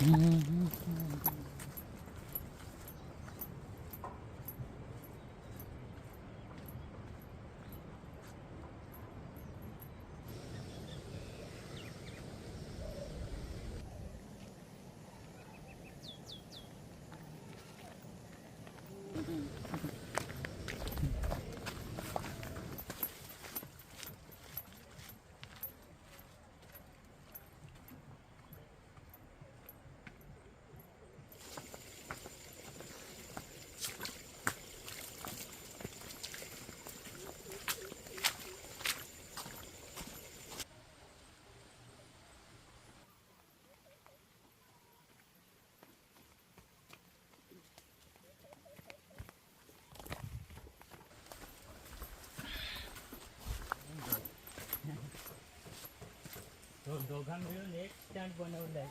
Mm-hmm. दोघा मिळून एक स्टँड बनवलाय.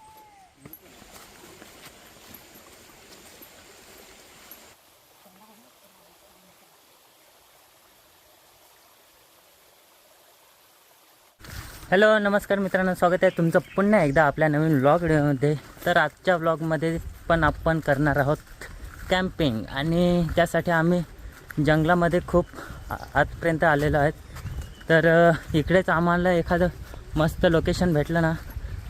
हॅलो नमस्कार मित्रांनो स्वागत आहे तुमचं पुन्हा एकदा आपल्या नवीन व्लॉगमध्ये तर आजच्या व्लॉगमध्ये पण आपण करणार आहोत कॅम्पिंग आणि त्यासाठी आम्ही जंगलामध्ये खूप आजपर्यंत आतपर्यंत आलेलो आहेत. तर इकडेच आम्हाला एखादं मस्त लोकेशन भेटलं ना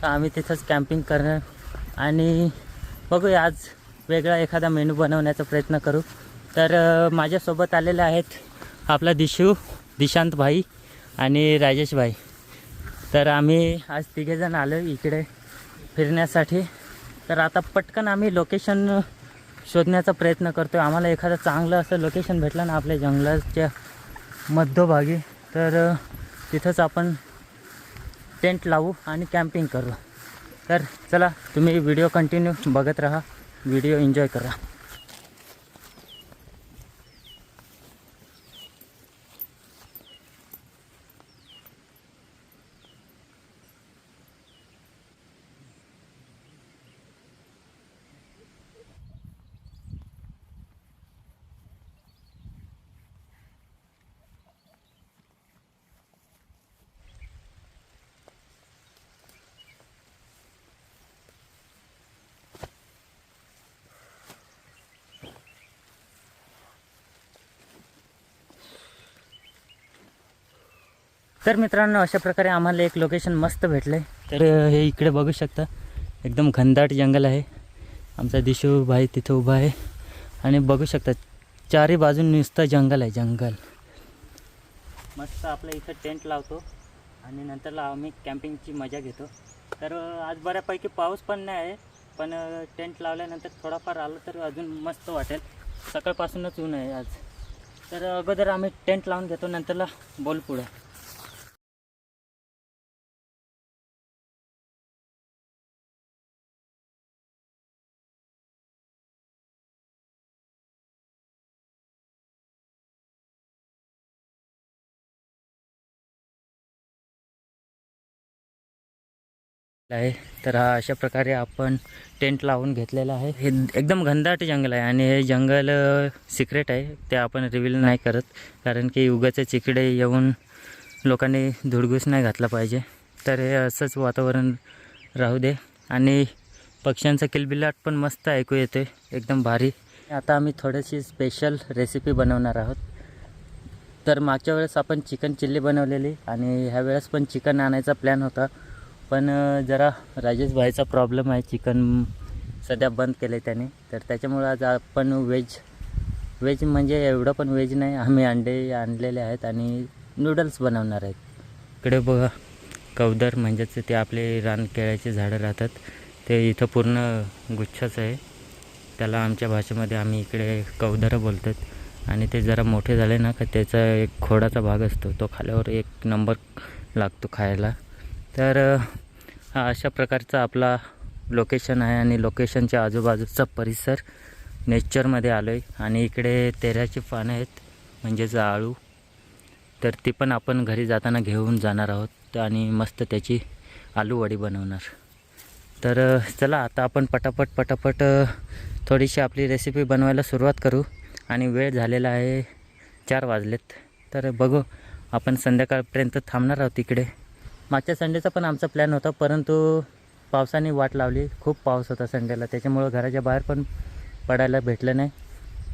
तर आम्ही तिथंच कॅम्पिंग करणार. आणि बघूया आज वेगळा एखादा मेनू बनवण्याचा प्रयत्न करू. तर माझ्यासोबत आलेले आहेत आपला दिशू दिशांत भाई आणि राजेश भाई. तर आम्ही आज तिघेजण आलो इकडे फिरण्यासाठी. तर आता पटकन आम्ही लोकेशन शोधण्याचा प्रयत्न करतो आहे आम्हाला एखादं चांगलं असं लोकेशन भेटलं ना आपल्या जंगलाच्या मध्यभागी तर तिथंच आपण टेंट लावू आणि कॅम्पिंग करू. तर चला तुम्ही व्हिडिओ कंटिन्यू बघत राहा व्हिडिओ एन्जॉय करा. तर मित्रांनो अशा प्रकारे आम्हाला एक लोकेशन मस्त भेटलं आहे तर हे इकडे बघू शकता. एकदम घनदाट जंगल आहे. आमचा दिशू भाई तिथं उभा आहे. आणि बघू शकता चारही बाजून नुसतं जंगल आहे जंगल. मस्त आपल्या इथं टेंट लावतो. आणि नंतरला आम्ही कॅम्पिंगची मजा घेतो. तर आज बऱ्यापैकी पाऊस पण नाही आहे. पण टेंट लावल्यानंतर थोडाफार आलं तर अजून मस्त वाटेल. सकाळपासूनच ऊन आहे आज. तर अगोदर आम्ही टेंट लावून घेतो. नंतरला बोल पुढं. आहे. तर हा अशा प्रकारे आपण टेंट लावून घेतलेला आहे. हे एकदम घनदाट जंगल आहे आणि हे जंगल सिक्रेट आहे. ते आपण रिव्हील नाही करत. कारण की उगाचे चिकडे येऊन लोकांनी धुडगूस नाही घातला पाहिजे. तर हे असंच वातावरण राहू दे. आणि पक्ष्यांचा किलबिलाट पण मस्त ऐकू येते एकदम भारी. आता आम्ही थोडीशी स्पेशल रेसिपी बनवणार आहोत. तर मागच्या वेळेस आपण चिकन चिल्ली बनवलेली आणि ह्या वेळेस पण चिकन आणायचा प्लॅन होता. पण जरा राजेश भाईचा प्रॉब्लेम आहे. चिकन सध्या बंद केलं आहे त्याने. तर त्याच्यामुळं आज आपण व्हेज व्हेज म्हणजे एवढं पण व्हेज नाही. आम्ही अंडे आणलेले आहेत आणि नूडल्स बनवणार आहेत. इकडे बघा कवदर म्हणजेच ते आपले रान केळ्याचे झाडं राहतात. ते इथं पूर्ण गुच्छच आहे. त्याला आमच्या भाषेमध्ये आम्ही इकडे कवदरं बोलतात आणि ते जरा मोठे झाले ना का त्याचा एक खोडाचा भाग असतो. तो खाल्यावर एक नंबर लागतो खायला. तर हा अशा प्रकारचा आपला लोकेशन आहे आणि लोकेशनच्या आजूबाजूचा परिसर नेचरमध्ये आलो आहे आणि इकडे तेऱ्याची पानं आहेत म्हणजेच आळू तर ती पण आपण घरी जाताना घेऊन जाणार आहोत आणि मस्त त्याची आलू वडी बनवणार. तर चला आता आपण पटापट पटापट थोडीशी आपली रेसिपी बनवायला सुरुवात करू. आणि वेळ झालेला आहे चार वाजलेत. तर बघू आपण संध्याकाळपर्यंत थांबणार आहोत इकडे. मागच्या संडेचा पण आमचा प्लॅन होता परंतु पावसाने वाट लावली. खूप पाऊस होता संडेला त्याच्यामुळं घराच्या बाहेर पण पडायला भेटलं नाही.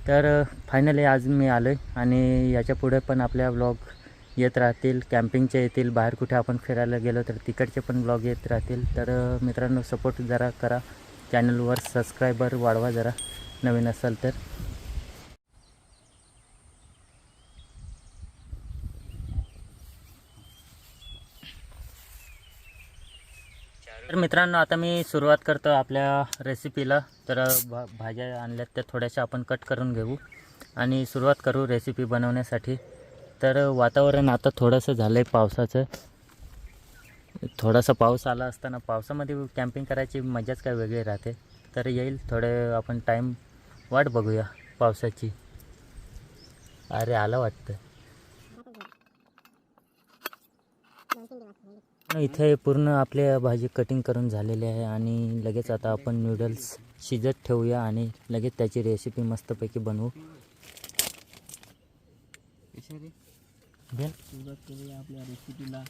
तर फायनली आज मी आलो आहे आणि याच्यापुढे पण आपल्या व्लॉग येत राहतील. कॅम्पिंगचे येतील बाहेर कुठे आपण फिरायला गेलो तर तिकडचे पण ब्लॉग येत राहतील. तर मित्रांनो सपोर्ट जरा करा. चॅनलवर सबस्क्रायबर वाढवा जरा नवीन असाल तर. तर मित्रांनो आता मी सुरुवात करतो आपल्या रेसिपीला तर भा भाज्या आणल्यात त्या थोड्याशा आपण कट करून घेऊ. आणि सुरुवात करू रेसिपी बनवण्यासाठी. तर वातावरण आता थोडंसं झालं आहे पावसाचं. थोडासा पाऊस आला असताना पावसामध्ये कॅम्पिंग करायची मजाच काय वेगळी राहते. तर येईल थोडे आपण टाईम वाट बघूया पावसाची. अरे आलं वाटतं. इथे पूर्ण आपल्या भाजी कटिंग करून झालेली आहे आणि लगेच आता आपण नूडल्स शिजत ठेवूया आणि लगेच त्याची रेसिपी मस्तपैकी बनवू. भेल? सुरुवात करूया आपल्या रेसिपीला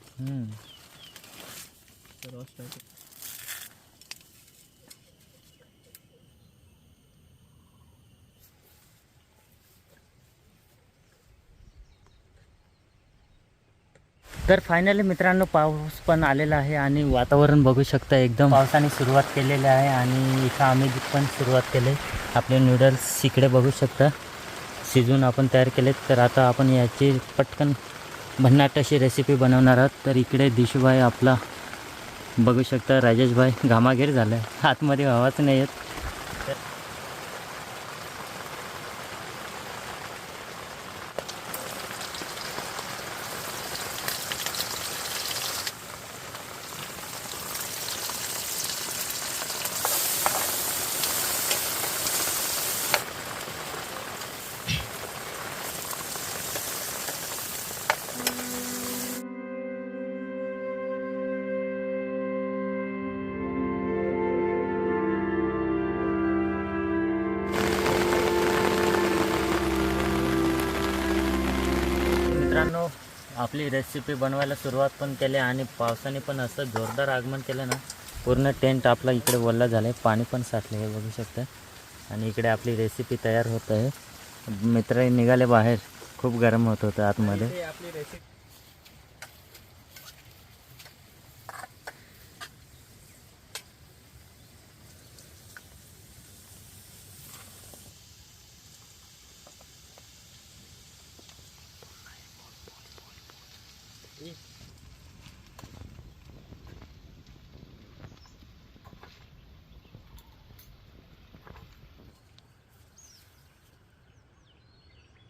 तर फायनली मित्रांनो पाऊस पण आलेला आहे आणि वातावरण बघू शकता एकदम. पावसाने सुरुवात केलेली आहे आणि इथं आम्ही पण सुरुवात केली. आपले नूडल्स इकडे बघू शकता. शिजून आपण तयार केलेत. तर आता आपण याची पटकन भन्नाट अशी रेसिपी बनवणार आहोत. तर इकडे दिशूभाई आपला बघू शकता. राजेशभाई घामाघीर झाला आहे आतमध्ये हवाच नाही येत. मित्रांनो आपली रेसिपी बनवायला सुरुवात पण केली आणि पावसाने पण असं जोरदार आगमन केलं ना पूर्ण टेंट आपला इकडे ओला झालं आहे पाणी पण साठलं हे बघू शकता. आणि इकडे आपली रेसिपी तयार होत आहे. मित्र निघाले बाहेर खूप गरम होत होतं आतमध्ये. आपली रेसिपी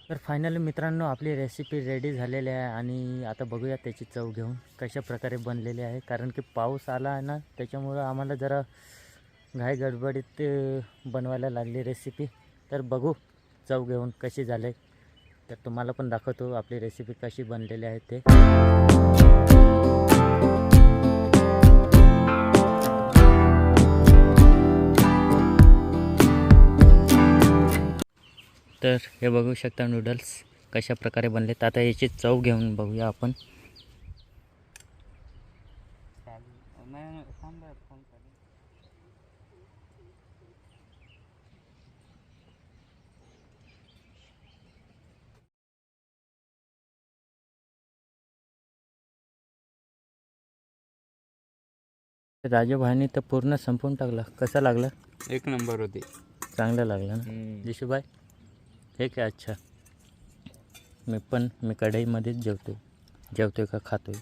तर फायनली मित्रांनो आपली रेसिपी रेडी झालेली आहे आणि आता बघूया त्याची चव घेऊन कशा प्रकारे बनलेली आहे. कारण की पाऊस आला आहे ना त्याच्यामुळं आम्हाला जरा घाई गडबडीत बनवायला लागली रेसिपी तर बघू चव घेऊन कशी झाले. तर तुम्हाला पण दाखवतो आपली रेसिपी कशी बनलेली आहे ते. तर हे बघू शकता नूडल्स कशा प्रकारे बनलेत. आता याची चव घेऊन बघूया आपण. राजूभाईनी तर पूर्ण संपवून टाकलं. कसं लागलं? एक नंबर होती. चांगलं लागलं ना? दिशूभाई ठीक आहे अच्छा. मी पण मी कढईमध्येच जेवतो. जेवतोय का खातोय?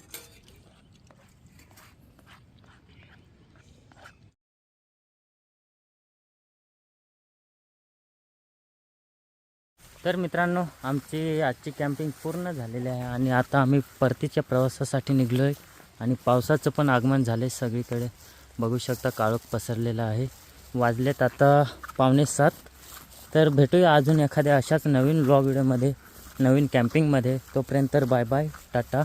तर मित्रांनो आमची आजची कॅम्पिंग पूर्ण झालेली आहे आणि आता आम्ही परतीच्या प्रवासासाठी निघलो आहे आणि पावसाचं पण आगमन झालं आहे सगळीकडे. बघू शकता काळोख पसरलेला आहे. वाजलेत आता पावणे सात. तर भेटूया अजून एखाद्या अशाच नवीन ब्लॉग व्हिडिओमध्ये नवीन कॅम्पिंगमध्ये तोपर्यंत तर बाय बाय टाटा.